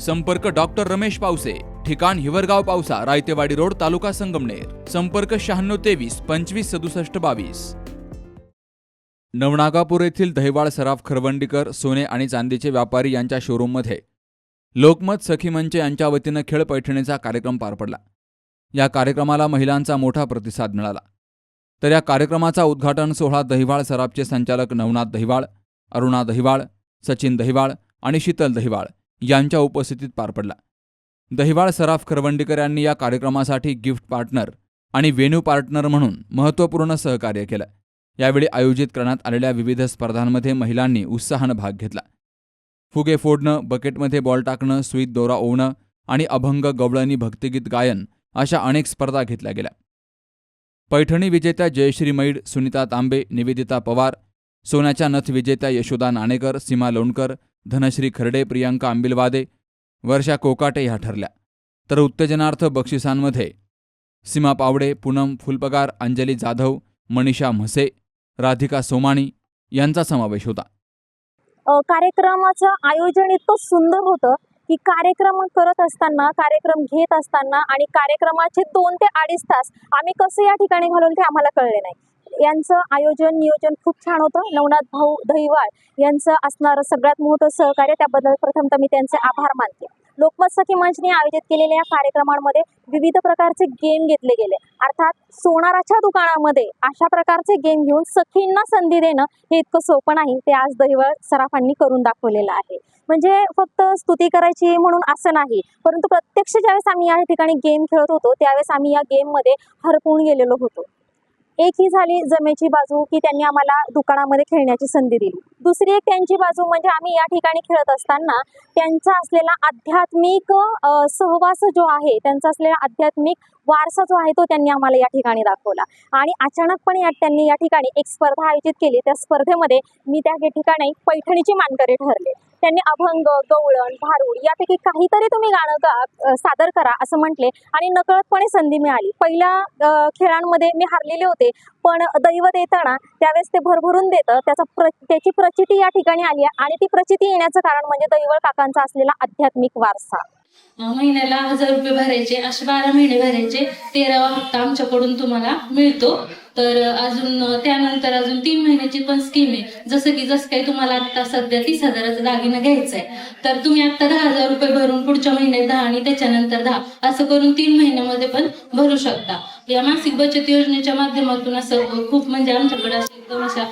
संपर्क डॉक्टर रमेश पावसे ठिकाण हिवरगाव पावसा रायतेवाडी रोड तालुका संगमनेर. संपर्क शहाण्णव तेवीस पंचवीस सदुसष्ट बावीस. नवनागापूर येथील दहिवाळ सराफ खरवंडीकर सोने आणि चांदीचे व्यापारी यांच्या शोरूममध्ये लोकमत सखी मंच यांच्या वतीनं खेळ पैठणीचा कार्यक्रम पार पडला. या कार्यक्रमाला महिलांचा मोठा प्रतिसाद मिळाला. तर या कार्यक्रमाचा उद्घाटन सोहळा दहिवाळ सराफचे संचालक नवनाथ दहिवाळ अरुणा दहिवाळ सचिन दहिवाळ आणि शीतल दहिवाळ यांच्या उपस्थितीत पार पडला. दहिवाळ सराफ खरवंडीकर यांनी या कार्यक्रमासाठी गिफ्ट पार्टनर आणि वेन्यू पार्टनर म्हणून महत्त्वपूर्ण सहकार्य केलं. यावेळी आयोजित करण्यात आलेल्या विविध स्पर्धांमध्ये महिलांनी उत्साहानं भाग घेतला. फुगे फोडणं बकेटमध्ये बॉल टाकणं सुईत दोरा ओवणं आणि अभंग गवळणी भक्तिगीत गायन अशा अनेक स्पर्धा घेतल्या गेल्या. पैठणी विजेत्या जयश्री मैड सुनीता तांबे निवेदिता पवार सोन्याच्या नथ विजेत्या यशोदा नाणेकर सीमा लोणकर धनश्री खर्डे प्रियांका आंबिलवादे वर्षा कोकाटे ह्या ठरल्या. तर उत्तेजनार्थ बक्षिसांमध्ये सीमा पावडे पूनम फुलपगार अंजली जाधव मनीषा म्हसे राधिका सोमाणी यांचा समावेश होता. कार्यक्रमाचं आयोजन इतकं सुंदर होतं की कार्यक्रम करत असताना कार्यक्रम घेत असताना आणि कार्यक्रमाचे दोन ते अडीच तास आम्ही कसं या ठिकाणी घालवलं ते आम्हाला कळले नाही. यांचं आयोजन नियोजन खूप छान होतं. नवनाथ भाऊ दहिवाळ यांचं असणारं सगळ्यात मोठं सहकार्य त्याबद्दल प्रथमतः मी त्यांचे आभार मानते. लोकमत सखी मंचने आयोजित केलेल्या या कार्यक्रमांमध्ये विविध प्रकारचे गेम घेतले गेले. अर्थात सोनाराच्या दुकानामध्ये अशा प्रकारचे गेम घेऊन सखींना संधी देणं हे इतकं सोपं नाही ते आज दहिवळ सराफांनी करून दाखवलेलं आहे. म्हणजे फक्त स्तुती करायची म्हणून असं नाही परंतु प्रत्यक्ष ज्यावेळेस आम्ही या ठिकाणी गेम खेळत होतो त्यावेळेस आम्ही या गेममध्ये हरपून गेलेलो होतो. एक ही झाली जमेची बाजू की त्यांनी आम्हाला दुकानामध्ये खेळण्याची संधी दिली. दुसरी एक त्यांची बाजू म्हणजे आम्ही या ठिकाणी खेळत असताना त्यांचा असलेला आध्यात्मिक सहवास जो आहे त्यांचा असलेला आध्यात्मिक वारसा जो आहे तो त्यांनी आम्हाला या ठिकाणी दाखवला. आणि अचानकपणे या त्यांनी या ठिकाणी एक स्पर्धा आयोजित केली. त्या स्पर्धेमध्ये मी त्या ठिकाणी पैठणीची मानकरी ठरले. त्यांनी अभंग गवळण भारूड यापैकी काहीतरी तुम्ही गाणं गा सादर करा असं म्हटले आणि नकळतपणे संधी मिळाली. पहिल्या खेळांमध्ये मी हारलेले होते पण दैवत येताना त्यावेळेस ते भरभरून देतं. त्याचा प्र त्याची प्रचिती या ठिकाणी आली आहे आणि ती प्रचिती येण्याचं कारण म्हणजे दैवळ काकांचा असलेला आध्यात्मिक वारसा. महिन्याला हजार रुपये भरायचे असे बारा महिने भरायचे तेरावा हप्ता आमच्याकडून तुम्हाला मिळतो. तर अजून त्यानंतर अजून तीन महिन्याची पण स्कीम आहे. जसं की जसं काही तुम्हाला आता सध्या तीस हजाराचा दागिना घ्यायचा आहे तर तुम्ही आता दहा हजार रुपये भरून पुढच्या महिन्यात दहा आणि त्याच्यानंतर दहा असं करून तीन महिन्यामध्ये पण भरू शकता. या मासिक बचत योजनेच्या माध्यमातून असं खूप म्हणजे आमच्याकडे असं एकदम अशा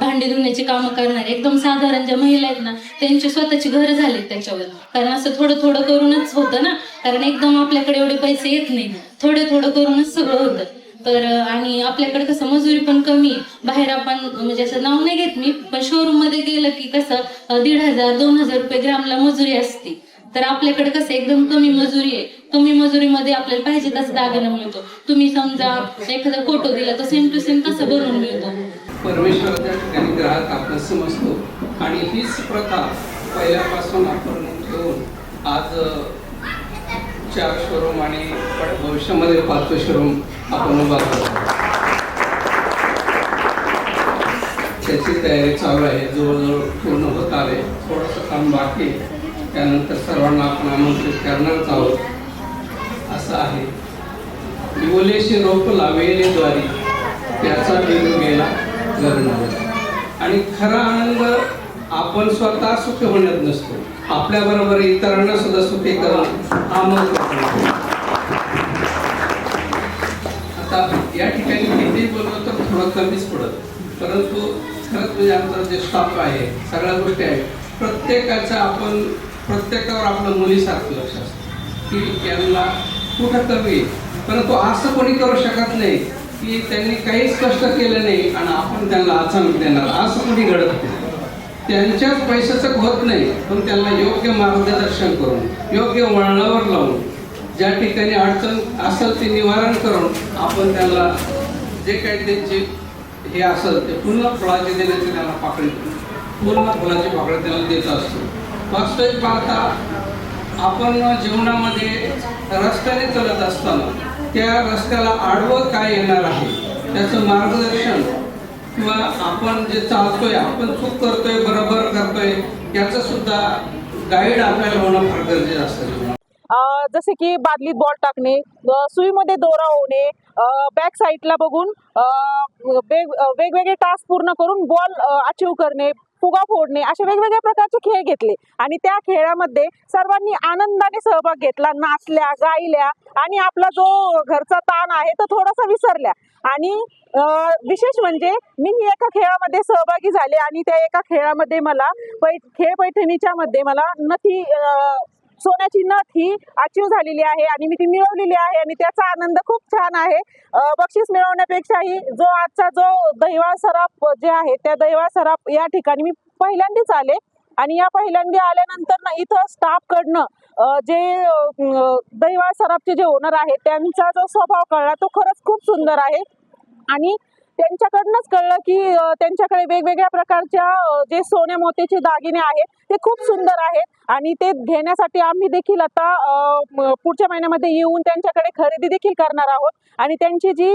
भांडी धुण्याची कामं करणारे एकदम साधारण ज्या महिला आहेत ना त्यांची स्वतःची घर झाली त्याच्यावर. कारण असं थोडं थोडं करूनच होतं ना. कारण एकदम आपल्याकडे एवढे पैसे येत नाही. थोडं थोडं करूनच सगळं होतं. तर आणि आपल्याकडे कसं मजुरी पण कमी बाहेर आपण म्हणजे असं नाव नाही घेत मी पण शोरूममध्ये गेलं की कसं दीड हजार दोन हजार रुपये ग्रामला मजुरी असते. तर आपल्याकडे कसं एकदम कमी मजुरी आहे. कमी मजुरीमध्ये आपल्याला पाहिजे तसं दागिना मिळतो. तुम्ही समजा एखादा फोटो दिला तर सेम टू सेम तसं बनवून मिळतो. परमेश्वराच्या ठिकाणी ग्राहक आपण समजतो आणि हीच प्रथा पहिल्यापासून आपण घेऊन आज चार शोरूम आणि भविष्यामध्ये पाचवं शोरूम आपण उभा करतो त्याची तयारी चालू आहे. जवळजवळ पूर्ण होत आले थोडंसं काम बाकी त्यानंतर सर्वांना आपण आमंत्रित करणारच आहोत. असं आहे. निवलेशी रोप लावेले द्वारी त्याचा बिंदू गेला लग्न आणि खरा आनंद आपण स्वतः सुखी होण्यात नसतो. आपल्या बरोबर इतरांना सुद्धा सुखी करणं हा महत्त्वाचा आता या ठिकाणी किती बोललो तर थोडं कमीच पडत. परंतु खरंच म्हणजे आमचा जे स्टाफ आहे सगळ्या गोष्टी आहेत प्रत्येकाच्या आपण प्रत्येकावर आपलं मुलीसारखं लक्ष असतं. की यांना कुठं कमी परंतु असं कोणी करू शकत नाही की त्यांनी काहीच कष्ट केलं नाही आणि आपण त्यांना अचानक देणार. असं कोणी घडत नाही. त्यांच्याच पैशाचं होत नाही पण त्यांना योग्य मार्गदर्शन करून योग्य वळणावर लावून ज्या ठिकाणी अडचण असेल ते निवारण करून आपण त्यांना जे काही त्यांचे हे असेल ते पुन्हा फळाचे देण्याचे त्यांना पाकळी पूर्ण फुलाची पाकळी त्यांना देत असतो. वास्तविक पाहता आपण जीवनामध्ये रस्त्याने चालत असताना त्या रस्त्याला आडवं काय येणार आहे त्याचं मार्गदर्शन किंवा आपण जे चालतोय आपण चूक करतोय बरोबर करतोय याचं सुद्धा गाईड आपल्याला होणं फार गरजेचं असतं. जसे की बादलीत बॉल टाकणे सुईमध्ये दोरा होणे बॅक साईडला बघून वेग वेगवेगळे टास्क पूर्ण करून बॉल अचीव करणे फुगा फोडणे असे वेगवेगळ्या प्रकारचे खेळ घेतले. आणि त्या खेळामध्ये सर्वांनी आनंदाने सहभाग घेतला नाचल्या गायल्या आणि आपला जो घरचा ताण आहे तो थोडासा विसरल्या. आणि विशेष म्हणजे मी ही एका खेळामध्ये सहभागी झाले आणि त्या एका खेळामध्ये मला पै खेळ पैठणीच्या मध्ये मला नथी सोन्याची नथ ही अचीव झालेली आहे आणि मी ती मिळवलेली आहे आणि त्याचा आनंद खूप छान आहे. बक्षीस मिळवण्यापेक्षाही जो आजचा जो दैवा सराफ जे आहे त्या दैवा सराफ या ठिकाणी मी पहिल्यांदाच आले आणि या पहिल्यांदा आल्यानंतर ना इथं स्टाफकडनं जे दैवा सराफचे जे ओनर आहेत त्यांचा जो स्वभाव कळला तो खरंच खूप सुंदर आहे. आणि त्यांच्याकडनंच कळलं की त्यांच्याकडे वेगवेगळ्या प्रकारच्या जे सोन्या मोत्याचे दागिने आहेत ते खूप सुंदर आहेत. आणि ते घेण्यासाठी आम्ही देखील आता पुढच्या महिन्यामध्ये येऊन त्यांच्याकडे खरेदी देखील करणार आहोत. आणि त्यांची जी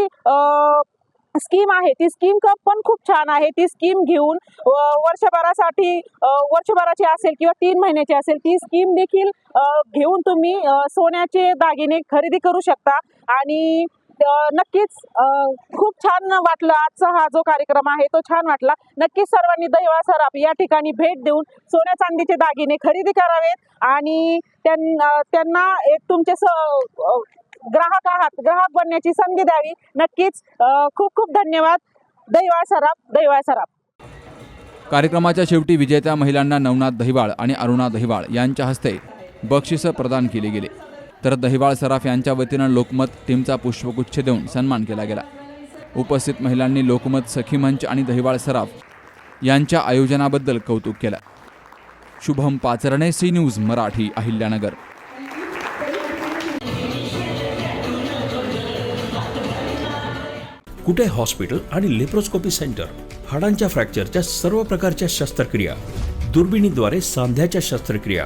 स्कीम आहे ती स्कीम कप पण खूप छान आहे. ती स्कीम घेऊन वर्षभरासाठी वर्षभराची असेल किंवा तीन महिन्याची असेल ती स्कीम देखील घेऊन तुम्ही सोन्याचे दागिने खरेदी करू शकता. आणि नक्कीच खूप छान वाटलं. आजचा हा जो कार्यक्रम आहे तो छान वाटला. नक्कीच सर्वांनी दैवा सराफ या ठिकाणी भेट देऊन सोन्या चांदीचे दागिने खरेदी करावेत आणि त्यां- त्यांना एक तुमचे स ग्राहक आहात ग्राहक बनण्याची संधी द्यावी. नक्कीच खूप खूप धन्यवाद. दैवा सराफ दैवा सराफ. कार्यक्रमाच्या शेवटी विजेत्या महिलांना नवनाथ दहिवाळ आणि अरुणा दहिवाळ यांच्या हस्ते बक्षिसं प्रदान केली गेली. तर दहिवाळ सराफ यांच्या वतीनं लोकमत टीमचा पुष्पगुच्छ देऊन सन्मान केला गेला. उपस्थित महिलांनी लोकमत सखी मंच आणि दहिवाळ सराफ यांच्या आयोजनाबद्दल कौतुक केलं. Shubham Pacharne C news Marathi Ahilyanagar. Kute hospital आणि लेप्रोस्कोपी सेंटर? हाडांच्या फ्रॅक्चरच्या सर्व प्रकारच्या शस्त्रक्रिया. दुर्बिणीद्वारे सांध्याच्या शस्त्रक्रिया.